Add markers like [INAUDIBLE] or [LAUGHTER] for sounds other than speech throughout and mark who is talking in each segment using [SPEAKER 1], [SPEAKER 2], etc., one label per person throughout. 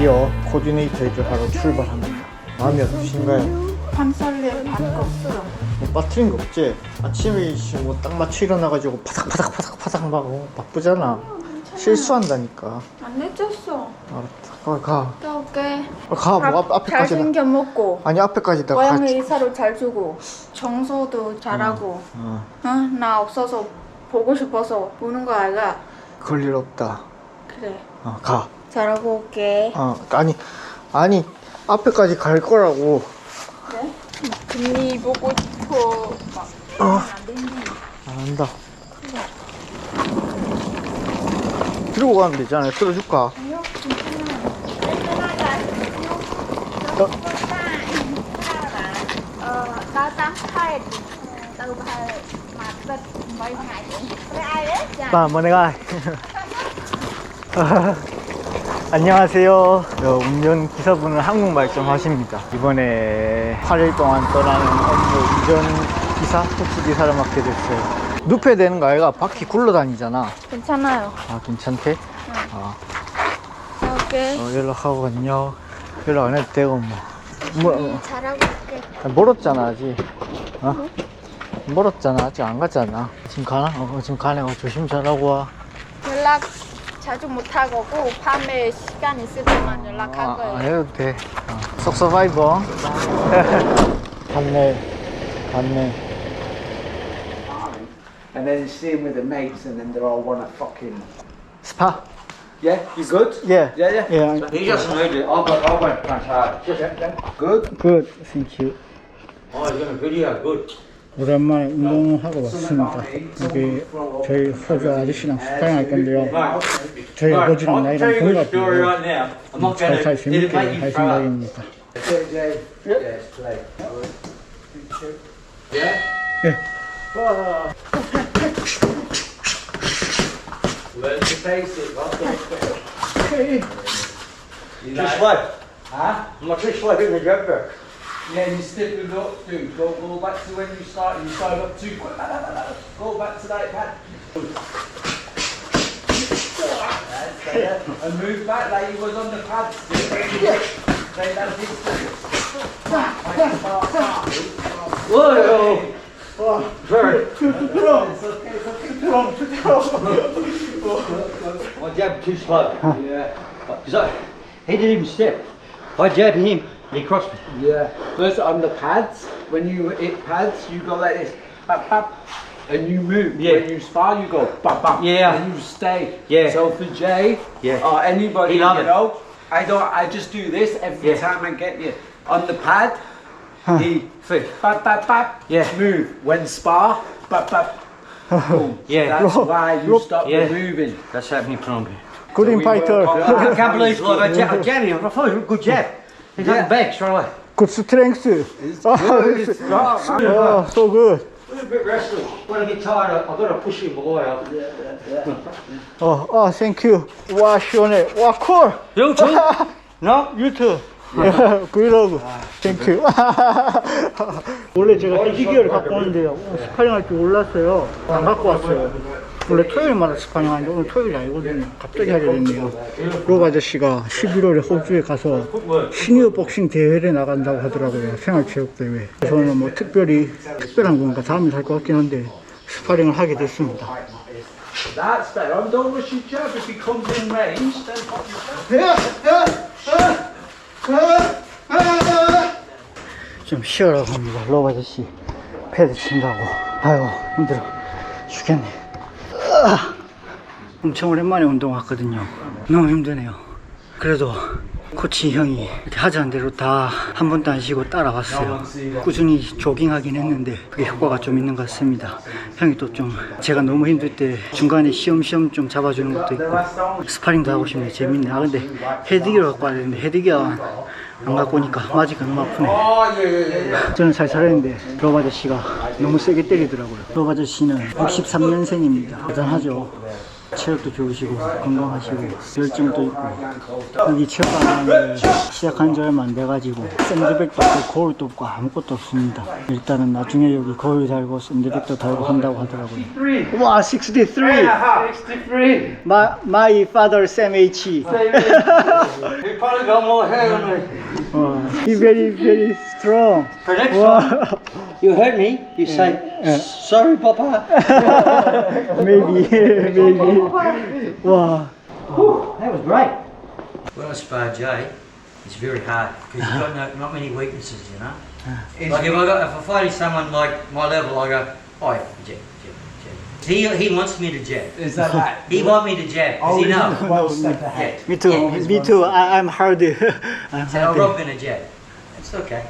[SPEAKER 1] 드디어 코디네이터 일을 하러 출발합니다. 마음이 어떠신가요?
[SPEAKER 2] 판살래 반거 없어요.
[SPEAKER 1] 뭐 빠트린 거 없지? 아침에 뭐딱 맞춰 일어나가지고 파닥파닥 파닥파닥 막 어, 바쁘잖아. 실수한다니까.
[SPEAKER 2] 안 늦었어.
[SPEAKER 1] 알았다. 가, 가.
[SPEAKER 2] 또 올게.
[SPEAKER 1] 아, 가, 뭐 앞,
[SPEAKER 2] 잘
[SPEAKER 1] 앞에까지. 나-
[SPEAKER 2] 챙겨 먹고.
[SPEAKER 1] 아니, 앞에까지 다
[SPEAKER 2] 고양이
[SPEAKER 1] 같이.
[SPEAKER 2] 의사로 잘 주고. 청소도 잘하고.
[SPEAKER 1] 어,
[SPEAKER 2] 응? 나 없어서 보고 싶어서 우는 거 알가?
[SPEAKER 1] 그럴 일 없다.
[SPEAKER 2] 그래.
[SPEAKER 1] 어, 가.
[SPEAKER 2] 잘하고 올게.
[SPEAKER 1] 어, 아니, 아니, 앞에까지 갈 거라고.
[SPEAKER 2] 그래? 금리 보고 싶어. 막.
[SPEAKER 1] 어.
[SPEAKER 2] 안
[SPEAKER 1] 한다. 들고 가면 되잖아. 들어줄까?
[SPEAKER 2] 아니요, 괜찮아.
[SPEAKER 1] 어?
[SPEAKER 3] Ờ, đó tám hai từ hai mà tên mấy ngày vậy với ai đấy dạ
[SPEAKER 1] 나 뭐네가 안녕하세요. 저 운전 기사분은 한국말 좀 하십니다. 이번에 8일 동안 떠나는 업무 운전 기사, 택시 기사를 맡게 됐어요. 눕혀야 되는 거 아이가? 바퀴 굴러다니잖아.
[SPEAKER 2] 괜찮아요.
[SPEAKER 1] 아 괜찮대? 아
[SPEAKER 2] 자, 올게.
[SPEAKER 1] 어, 연락하고 안녕. 연락 안 해도 되고 뭐. 뭐 어.
[SPEAKER 3] 잘하고 올게
[SPEAKER 1] 아, 멀었잖아 아직. 어? 멀었잖아 아직 안 갔잖아. 지금 가나? 어 지금 가네. 어, 조심 잘하고 와.
[SPEAKER 2] 연락 자주 못 하고 밤에 시간 있을 때만 연락할
[SPEAKER 1] 아,
[SPEAKER 2] 거예요.
[SPEAKER 1] 안 해도 돼. 어. 속 서바이버. 갔네. 갔네.
[SPEAKER 4] and then seeing with the mates, and then they all want to fucking.
[SPEAKER 1] 스파?
[SPEAKER 4] Yeah, you good?
[SPEAKER 1] 예.
[SPEAKER 4] Yeah, yeah.
[SPEAKER 1] 예.
[SPEAKER 5] He just made it. I'll go, I'll go fantastic.
[SPEAKER 4] Yeah, yeah. Good.
[SPEAKER 1] 굿. 땡큐.
[SPEAKER 5] Oh, he's going to video. Good.
[SPEAKER 1] 오랜만에 운동하고 왔습니다. 여기 저희 호주 아저씨랑 스파링 할 건데요. 저희 아버지랑 나이랑 동갑이에요.
[SPEAKER 5] It'll
[SPEAKER 1] 재밌게 할. 생각입니다. 예.
[SPEAKER 4] Learn to face You
[SPEAKER 5] Just
[SPEAKER 4] like-
[SPEAKER 5] like.
[SPEAKER 4] Huh?
[SPEAKER 5] I'm not just like in the joke book.
[SPEAKER 4] Yeah, you stiff it up, dude. Go, go back to when you started. You started up too quick. Go back to that pad. And move back like you was on the pad. Say that distance.
[SPEAKER 5] Whoa! Very.
[SPEAKER 4] It's okay, it's okay.
[SPEAKER 5] My jab too slow.
[SPEAKER 4] Yeah.
[SPEAKER 5] Because I, he didn't even step. I jabbed him. He crossed. me.
[SPEAKER 4] Yeah. First on the pads, when you hit pads, you go like this, bap bap, and you move.
[SPEAKER 5] Yeah.
[SPEAKER 4] When you spar, you go bap bap.
[SPEAKER 5] Yeah.
[SPEAKER 4] And you stay.
[SPEAKER 5] Yeah.
[SPEAKER 4] So for Jay,
[SPEAKER 5] yeah.
[SPEAKER 4] or anybody, you know, I don't. I just do this every
[SPEAKER 5] yeah.
[SPEAKER 4] time I get you on the pad. Huh.
[SPEAKER 5] He
[SPEAKER 4] bap bap bap.
[SPEAKER 5] Yeah.
[SPEAKER 4] Move when spar. Bap bap. Boom. [LAUGHS]
[SPEAKER 5] yeah.
[SPEAKER 4] That's why you stop
[SPEAKER 5] yeah.
[SPEAKER 4] moving.
[SPEAKER 5] That's happening, Plumpy. Good
[SPEAKER 1] so impact.
[SPEAKER 4] We
[SPEAKER 5] I can't believe, like, I, I, I, I, I, I, I, good Jeff. He got
[SPEAKER 4] Yeah.
[SPEAKER 5] the back straight away.
[SPEAKER 1] 굿 스트렝스. 아,
[SPEAKER 4] It's right, man.
[SPEAKER 1] 아, so good.
[SPEAKER 5] A little bit restless. When I get tired, I've got to push him away.
[SPEAKER 1] 어, 아, 땡큐. 와, 시원해. 와, 콜.
[SPEAKER 5] You too? No?
[SPEAKER 1] 유튜브. 브이로그. 땡큐. 원래 제가 피기어를 갖고 왔는데요. 스파링 할 줄 몰랐어요. 안 갖고 왔어요. 원래 토요일마다 스파링 하는데 오늘 토요일이 아니거든요. 갑자기 하게 됐네요. 로브 아저씨가 11월에 호주에 가서 시니어 복싱 대회를 나간다고 하더라고요. 생활체육대회. 오늘 뭐 특별히, 특별한 건가 다음에 할것 같긴 한데 스파링을 하게 됐습니다. 좀 쉬어라고 합니다. 로브 아저씨 패드 친다고. 아유 힘들어 죽겠네. 엄청 오랜만에 운동 왔거든요. 너무 힘드네요. 그래도 코치 형이 하자는 대로 다 한 번도 안 쉬고 따라왔어요. 꾸준히 조깅하긴 했는데 그게 효과가 좀 있는 것 같습니다. 형이 또 좀 제가 너무 힘들 때 중간에 시험시험 좀 잡아주는 것도 있고 스파링도 하고 싶네 재밌네. 아 근데 헤드기를 갖고 와야 되는데 헤드기가 안 갖고 오니까 맞이가 너무 아프네. 저는 잘 살았는데 로바 아저씨가 너무 세게 때리더라고요. 로바 아저씨는 63년생입니다. 대단하죠. 체력도 좋으시고 건강하시고 열정도 있고 여기 체육관을 시작한 지 얼마 안 돼가지고 샌드백도 없고 거울도 없고 아무것도 없습니다 일단은 나중에 여기 거울 달고 샌드백도 달고 한다고 하더라고요 와 63!
[SPEAKER 4] 63.
[SPEAKER 1] My, my father Sam H
[SPEAKER 5] You probably got more hair on me.
[SPEAKER 1] He's very, very strong.
[SPEAKER 5] For next
[SPEAKER 1] wow.
[SPEAKER 5] time you hurt me, you say, sorry, Papa. [LAUGHS]
[SPEAKER 1] maybe, [LAUGHS] maybe. wow.
[SPEAKER 5] Whew, that was great. Well, I spar Jay, it's very hard because you've got no, not many weaknesses, you know. Ah. Like if I got, if I fight someone like my level, I go, oh, yeah, He he wants me to jab.
[SPEAKER 4] Is that that?
[SPEAKER 5] He want me to jab because he know.
[SPEAKER 4] One step ahead.
[SPEAKER 5] Yeah.
[SPEAKER 1] Me too.
[SPEAKER 5] Yeah.
[SPEAKER 1] Me too. I, I'm hard. I'm
[SPEAKER 5] So oh,
[SPEAKER 1] hard.
[SPEAKER 5] Rob gonna jab. It's okay.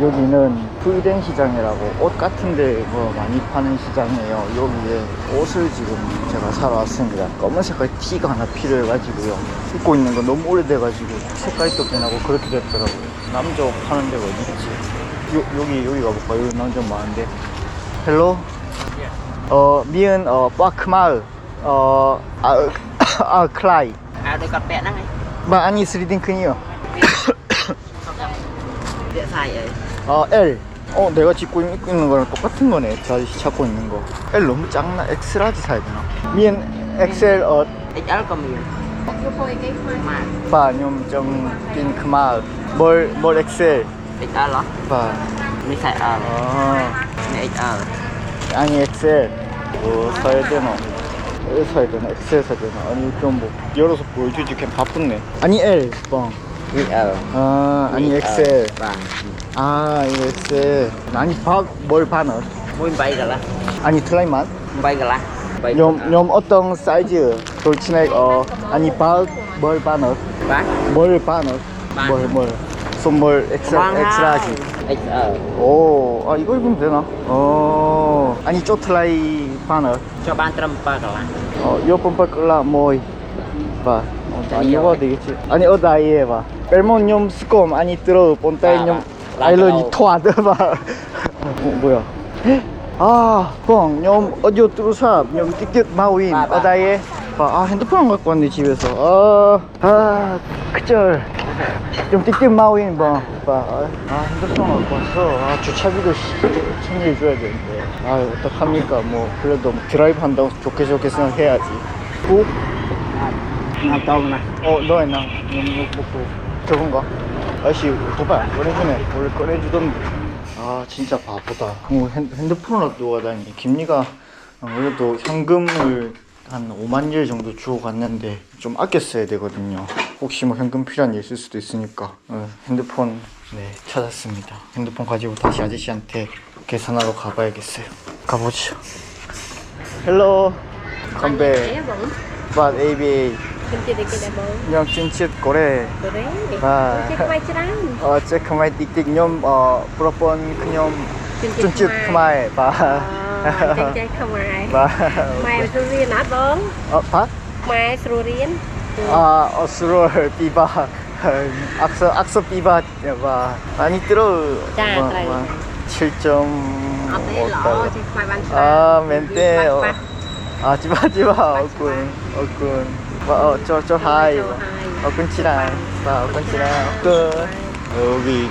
[SPEAKER 1] 여기는 풀덴 시장이라고 옷 같은데 뭐 많이 파는 시장이에요. 여기에 옷을 지금 제가 사러 왔습니다. 검은 색깔 티가 하나 필요해가지고요. 입고 있는 거 너무 오래돼가지고 색깔이 또 변하고 그렇게 됐더라고요. 남자 옷 파는 데가 어디 있지? 요, 여기 여기 가볼까? 여기 남자 많은데. 헬로. 어 미은 어 빠크마을 어 아 [COUGHS] 아 클라이.
[SPEAKER 6] đây con vẽ nó ngay
[SPEAKER 1] 마 아니 스리딩크니요. [COUGHS]
[SPEAKER 6] ấy.
[SPEAKER 1] 아 L. 어 내가 찍고 있- 있는 거랑 똑같은 거네. 저 아저씨 찾고 있는 거. L 너무 작나? X라지 사야 되나? 미엔 XL 어.
[SPEAKER 6] Miền mà.
[SPEAKER 1] 바뇽 정빈 그마 뭘뭘 바.
[SPEAKER 6] Mới xài L
[SPEAKER 1] 아,
[SPEAKER 6] mới XL
[SPEAKER 1] 아니 XL 뭐 사야 되나? L 사야 되나? XL 사야 되나? 아니 좀뭐 열어서 보여주지. 걔 바쁘네. 아니 L 뻥.
[SPEAKER 6] XL
[SPEAKER 1] 아, 아니 XL
[SPEAKER 6] vàng
[SPEAKER 1] 아 이거 XL 아니 박뭘
[SPEAKER 6] bay gà la
[SPEAKER 1] 아니
[SPEAKER 6] la bay
[SPEAKER 1] nhóm 어떤 사이즈? 돌치넥 어 아니 박뭘
[SPEAKER 6] bác
[SPEAKER 1] 뭘 반. 뭘뭘? 손뭘 엑스라 엑스라지
[SPEAKER 6] XL
[SPEAKER 1] 오아 이거 입으면 되나? 어 아니 쪼틀라이 반어
[SPEAKER 6] cho ban trăm ba gà la
[SPEAKER 1] 어 요번 바클라 모이. 봐 어, 아니 이거 되겠지? 아니 어다이에 봐 벨몬 nhóm 스콤 아니 들어 본따이 nhóm 아일러니 토아드 봐 어, 뭐야? 아, 뻥, nhóm 어디오 뚜루삽, nhóm 띡띡 마우인. 어다이에? 봐, 아, 핸드폰 안 갖고 왔네, 집에서. 아, 아, 그절. 좀 띡띡 마우인, 봐. 봐. 아, 아, 핸드폰 안 갖고 왔어. 아, 주차비도 씨, 챙겨 줘야 되는데. 아, 어떡합니까. 뭐, 그래도 뭐 드라이브 한다고 좋게 좋게 생각해야지. 오?
[SPEAKER 6] nào tôm nè
[SPEAKER 1] 어, 너 했나? 먹고. 저건가? 아저씨, 오빠, 꺼내주네. 원래 꺼내주던데. 아, 진짜 바보다. 어, 핸, 핸드폰을 놔두고 가다니. 김리가 어, 그래도 현금을 한 5만 일 정도 주고 갔는데 좀 아껴 써야 되거든요. 혹시 뭐 현금 필요한 일 있을 수도 있으니까 어, 핸드폰 네 찾았습니다. 핸드폰 가지고 다시 아저씨한테 계산하러 가봐야겠어요. 가보죠. 헬로 컴백 밭 ABA
[SPEAKER 3] Bên kia thì kia đã bớt
[SPEAKER 1] 냥 찐칫 고래
[SPEAKER 3] Rồi đấy
[SPEAKER 1] 아
[SPEAKER 3] Check quay cho đang
[SPEAKER 1] 어, 제 그마이 띡띡 념 어, 부러번 그념
[SPEAKER 3] Chân
[SPEAKER 1] 찐칫 그마이 바
[SPEAKER 3] Ờ, Chân chơi không ai
[SPEAKER 1] 바
[SPEAKER 3] Mai sưu riêng hả bớn
[SPEAKER 1] 어, 바?
[SPEAKER 3] Mai sưu riêng
[SPEAKER 1] 아, 어스롤 비바 악서 악서 비바 바 많이 들어
[SPEAKER 3] 자, 그래.
[SPEAKER 1] 7점
[SPEAKER 3] Ở đây lọ Check quay ban
[SPEAKER 1] 아, 멘테 어,
[SPEAKER 3] Bắt,
[SPEAKER 1] 아, 지마 지마 어군 어군 어, 저, 저 하이
[SPEAKER 3] Cho hai
[SPEAKER 1] 어군 치랑 바 어군 치랑 어군 여기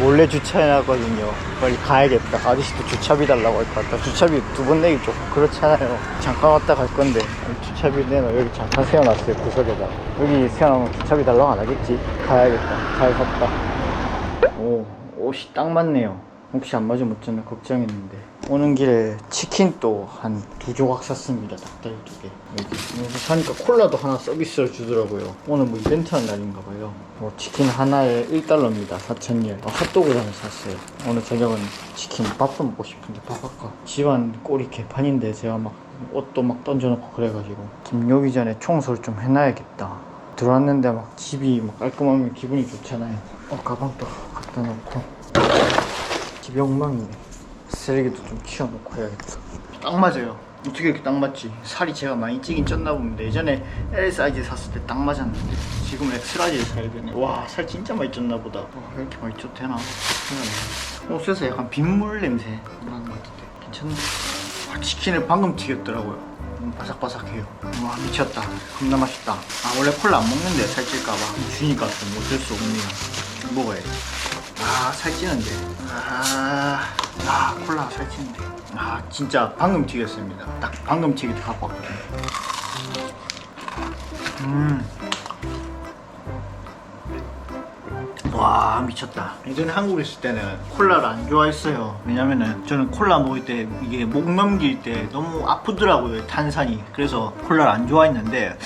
[SPEAKER 1] 몰래 주차해놨거든요. 빨리 가야겠다. 아저씨도 주차비 달라고 할 것 같다. 주차비 두 번 내기 조금 그렇잖아요. 잠깐 왔다 갈 건데 주차비 내놔. 여기 잠깐 세워놨어요 구석에다. 여기 세워놓으면 주차비 달라고 안 하겠지? 가야겠다. 잘 샀다. 오 옷이 딱 맞네요 혹시 안 맞으면 어쩌나 걱정했는데 오는 길에 치킨 또 한 두 조각 샀습니다. 닭다리 두개. 여기 사니까 콜라도 하나 서비스로 주더라고요. 오늘 뭐 이벤트 하는 날인가 봐요. 뭐 치킨 하나에 1달러입니다. 4,000일 어, 핫도그를 하나 샀어요. 오늘 저녁은 치킨 밥도 먹고 싶은데 밥 할까? 집안 꼴이 개판인데 제가 막 옷도 막 던져놓고 그래가지고 김 요기 전에 청소를 좀 해놔야겠다. 들어왔는데 막 집이 막 깔끔하면 기분이 좋잖아요. 어 가방 도 갖다 놓고 집이 엉망이네 쓰레기도 좀 치워놓고 해야겠다. 딱 맞아요. 어떻게 이렇게 딱 맞지? 살이 제가 많이 찌긴 쪘나 봅니다. 예전에 L 사이즈 샀을 때 딱 맞았는데 지금 X 라지를 사야 되네. 와 살 진짜 많이 쪘나 보다. 와, 왜 이렇게 많이 쪘 되나? 큰일 옷에서 약간 빗물 냄새 나는 것 같은데. 괜찮네 아, 치킨을 방금 튀겼더라고요. 너무 바삭바삭해요. 와 미쳤다. 겁나 맛있다. 아 원래 콜라 안 먹는데 살찔까봐. 주니까 좀 어쩔 수 없네요. 먹어야지. 아 살찌는데. 아, 아 콜라 살찌는데. 아 진짜 방금 튀겼습니다. 딱 방금 때 갖고 왔거든요. 음. 와 미쳤다 예전에 한국에 있을 때는 콜라를 안 좋아했어요 왜냐면은 저는 콜라 먹을 때 이게 목 넘길 때 너무 아프더라고요 탄산이 그래서 콜라를 안 좋아했는데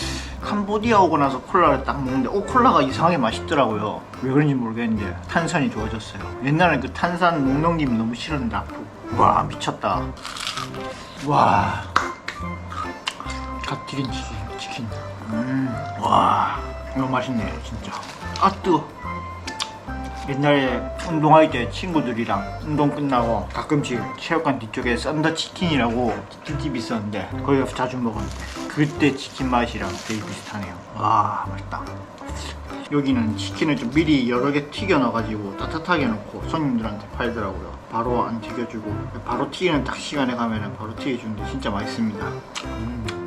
[SPEAKER 1] 캄보디아 오고 나서 콜라를 딱 먹는데 오 콜라가 이상하게 맛있더라고요 왜 그런지 모르겠는데 탄산이 좋아졌어요 옛날엔 그 탄산 목 넘김이 너무 싫었는데 아프고 와 미쳤다 와 갓 튀긴 치킨. 음, 와, 이거 맛있네, 진짜. 아, 뜨거. 옛날에 운동할 때 친구들이랑 운동 끝나고 가끔씩 체육관 뒤쪽에 썬더 치킨이라고 치킨집이 있었는데 거기서 자주 먹었는데 그때 치킨 맛이랑 되게 비슷하네요. 와, 맛있다. 여기는 치킨을 좀 미리 여러 개 튀겨 놔가지고 따뜻하게 놓고 손님들한테 팔더라고요. 바로 안 튀겨주고 바로 튀기는 딱 시간에 가면은 바로 튀겨주는데 진짜 맛있습니다. 음.